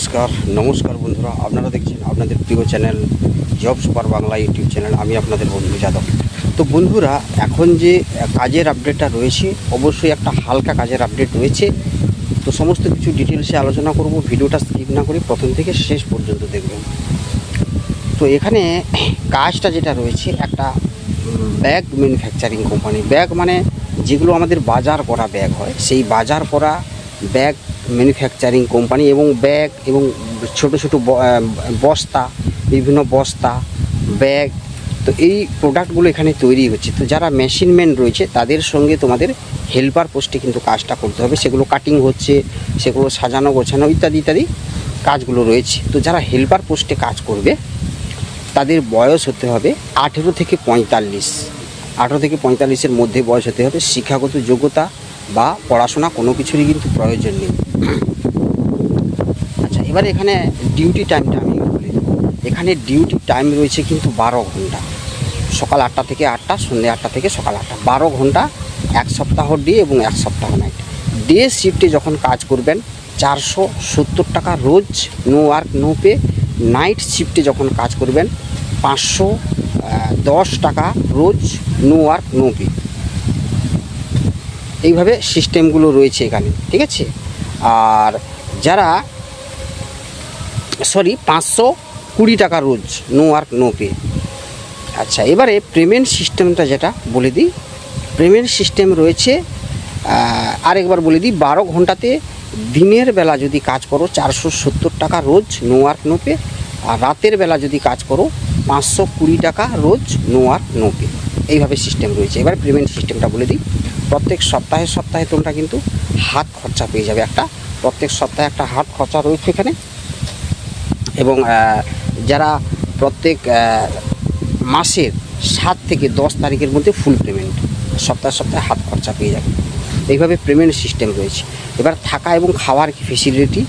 নমস্কার নমস্কার বন্ধুরা। আপনারা দেখছেন আপনাদের প্রিয় channel job super Bangla YouTube channel. আমি আপনাদের বন্ধু যাদব। তো বন্ধুরা, এখন যে কাজের আপডেটটা রয়েছে, অবশ্যই একটা হালকা কাজের আপডেট রয়েছে। তো সমস্ত কিছু ডিটেলসে আলোচনা করব। ভিডিওটা স্কিপ না করে প্রথম থেকে শেষ পর্যন্ত দেখবেন। তো এখানে কাজটা যেটা রয়েছে, একটা ব্যাগ ম্যানুফ্যাকচারিং কোম্পানি ব্যাগ মানে যেগুলো আমাদের বাজার করা ব্যাগ হয়, সেই বাজার করা ব্যাগ ম্যানুফ্যাকচারিং কোম্পানি এবং ব্যাগ এবং ছোট ছোট বস্তা, বিভিন্ন বস্তা ব্যাগ তো এই প্রোডাক্টগুলো এখানে তৈরি হচ্ছে। তো যারা মেশিনম্যান রয়েছে, তাদের সঙ্গে তোমাদের হেল্পার পোস্টে কিন্তু কাজটা করতে হবে। সেগুলো কাটিং হচ্ছে, সেগুলো সাজানো, গোছানো ইত্যাদি ইত্যাদি কাজগুলো রয়েছে। তো যারা হেল্পার পোস্টে কাজ করবে, তাদের বয়স হতে হবে আঠেরো থেকে পঁয়তাল্লিশ। আঠেরো থেকে পঁয়তাল্লিশের মধ্যে বয়স হতে হবে। শিক্ষাগত যোগ্যতা বা পড়াশোনা কোনো কিছুরই কিন্তু প্রয়োজন নেই। আচ্ছা এবারে এখানে ডিউটি টাইমটা আমি বলে। এখানে ডিউটি টাইম রয়েছে কিন্তু বারো ঘণ্টা। সকাল আটটা থেকে আটটা, সন্ধ্যে আটটা থেকে সকাল আটটা। বারো ঘণ্টা, এক সপ্তাহ ডে এবং এক সপ্তাহ নাইট ডে শিফটে যখন কাজ করবেন, চারশো সত্তর টাকা রোজ no work no pay night শিফটে যখন কাজ করবেন, পাঁচশো দশ টাকা রোজ নো ওয়ার্ক নো পে এইভাবে সিস্টেমগুলো রয়েছে এখানে, ঠিক আছে? আর যারা সরি পাঁচশো কুড়ি টাকা রোজ নো ওয়ার্ক নো পে আচ্ছা এবারে পেমেন্ট সিস্টেমটা যেটা, বলে দিই। পেমেন্ট সিস্টেম রয়েছে আরেকবার বলে দিই, বারো ঘন্টাতে দিনের বেলা যদি কাজ করো চারশো সত্তর টাকা রোজ নো ওয়ার্ক নো পে আর রাতের বেলা যদি কাজ করো পাঁচশো কুড়ি টাকা রোজ নো ওয়ার্ক নো পে এইভাবে সিস্টেম রয়েছে। এবার পেমেন্ট সিস্টেমটা বলে দিই। প্রত্যেক সপ্তাহে সপ্তাহে তোমরা কিন্তু হাত খরচা পেয়ে যাবে একটা। প্রত্যেক সপ্তাহে একটা হাত খরচা রয়েছে এখানে। এবং যারা প্রত্যেক মাসের সাত থেকে দশ তারিখের মধ্যে ফুল পেমেন্ট সপ্তাহে সপ্তাহে হাত খরচা পেয়ে যাবে। এইভাবে পেমেন্ট সিস্টেম রয়েছে। এবার থাকা এবং খাওয়ার কি ফেসিলিটি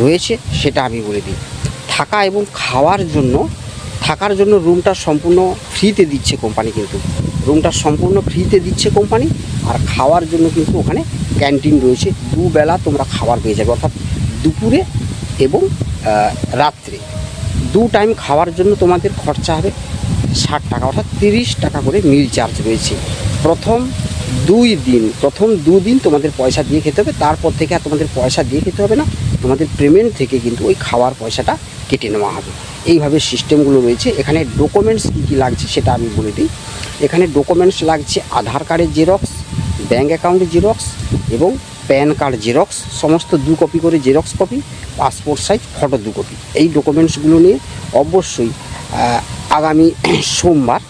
রয়েছে সেটা আমি বলে দিই। থাকা এবং খাওয়ার জন্য থাকার জন্য রুমটা সম্পূর্ণ ফ্রিতে দিচ্ছে কোম্পানি কিন্তু। রুমটা সম্পূর্ণ ফ্রিতে দিচ্ছে কোম্পানি আর খাওয়ার জন্য কিন্তু ওখানে ক্যান্টিন রয়েছে। দুবেলা তোমরা খাবার পেয়ে যাবে, অর্থাৎ দুপুরে এবং রাত্রে। দু টাইম খাওয়ার জন্য তোমাদের খরচা হবে ষাট টাকা, অর্থাৎ তিরিশ টাকা করে মিল চার্জ রয়েছে। প্রথম দুই দিন, প্রথম দুদিন তোমাদের পয়সা দিয়ে খেতে হবে, তারপর থেকে আর তোমাদের পয়সা দিয়ে খেতে হবে না। তোমাদের পেমেন্ট থেকে কিন্তু ওই খাওয়ার পয়সাটা কেটে নেওয়া হবে। এইভাবে সিস্টেমগুলো রয়েছে। এখানে ডকুমেন্টস কী কী লাগছে সেটা আমি বলে দিই। এখানে ডকুমেন্টস লাগছে আধার কার্ডের জেরক্স ব্যাঙ্ক অ্যাকাউন্টের জেরক্স এবং প্যান কার্ড জেরক্স সমস্ত দু কপি করে xerox copy passport size photo দু কপি এই ডকুমেন্টসগুলো নিয়ে অবশ্যই আগামী সোমবার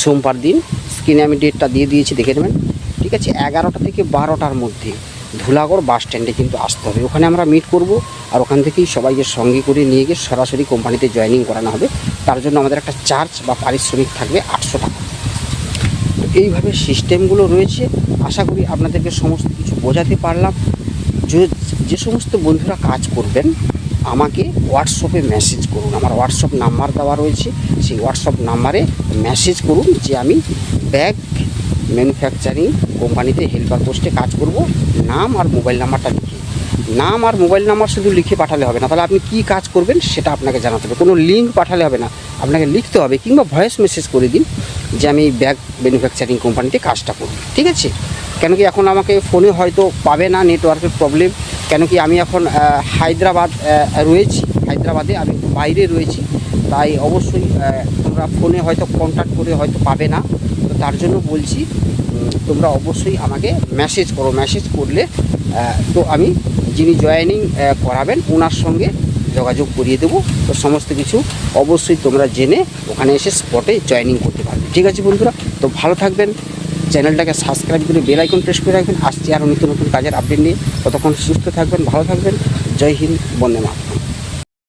সোমবার দিন স্ক্রিনে আমি ডেটটা দিয়ে দিয়েছি, দেখে নেবেন। ঠিক আছে? এগারোটা থেকে বারোটার মধ্যে ধুলাগড় বাস স্ট্যান্ডে কিন্তু আসতে হবে। ওখানে আমরা মিট করব আর ওখান থেকেই সবাইকে সঙ্গে করে নিয়ে গিয়ে সরাসরি কোম্পানিতে জয়েনিং করানো হবে। তার জন্য আমাদের একটা চার্জ বা পারিশ্রমিক থাকবে আটশো টাকা। তো এইভাবে সিস্টেমগুলো রয়েছে। আশা করি আপনাদেরকে সমস্ত কিছু বোঝাতে পারলাম। যে যে সমস্ত বন্ধুরা কাজ করবেন, আমাকে হোয়াটসঅ্যাপে মেসেজ করুন। আমার হোয়াটসঅ্যাপ নাম্বার দেওয়া রয়েছে। সেই হোয়াটসঅ্যাপ নাম্বারে মেসেজ করুন যে, আমি ব্যাগ ম্যানুফ্যাকচারিং কোম্পানিতে হেল্পার পোস্টে কাজ করব। নাম আর মোবাইল নাম্বারটা লিখে। নাম আর মোবাইল নাম্বার শুধু লিখে পাঠালে হবে না। তাহলে আপনি কী কাজ করবেন সেটা আপনাকে জানাতে হবে। কোনো লিঙ্ক পাঠালে হবে না। আপনাকে লিখতে হবে কিংবা ভয়েস মেসেজ করে দিন যে আমি ব্যাগ ম্যানুফ্যাকচারিং কোম্পানিতে কাজটা করব। ঠিক আছে? কেন কি এখন আমাকে ফোনে হয়তো পাবে না নেটওয়ার্কের প্রবলেম। কেন কি আমি এখন হায়দ্রাবাদ রয়েছি। হায়দ্রাবাদে আমি বাইরে রয়েছি। তাই অবশ্যই তোমরা ফোনে হয়তো কন্ট্যাক্ট করে হয়তো পাবে না। তো তার জন্য বলছি তোমরা অবশ্যই আমাকে মেসেজ করো। মেসেজ করলে তো আমি যিনি জয়েনিং করাবেন, ওনার সঙ্গে যোগাযোগ করিয়ে দেবো। তো সমস্ত কিছু অবশ্যই তোমরা জেনে ওখানে এসে স্পটে জয়েনিং করতে পারবে। ঠিক আছে বন্ধুরা? তো ভালো থাকবেন। চ্যানেলটাকে সাবস্ক্রাইব করে বেল আইকন প্রেস করে রাখবেন। আসছি আরও নতুন নতুন কাজের আপডেট নিয়ে। ততক্ষণ সুস্থ থাকবেন, ভালো থাকবেন। জয় হিন্দ, বন্দে মাতরম।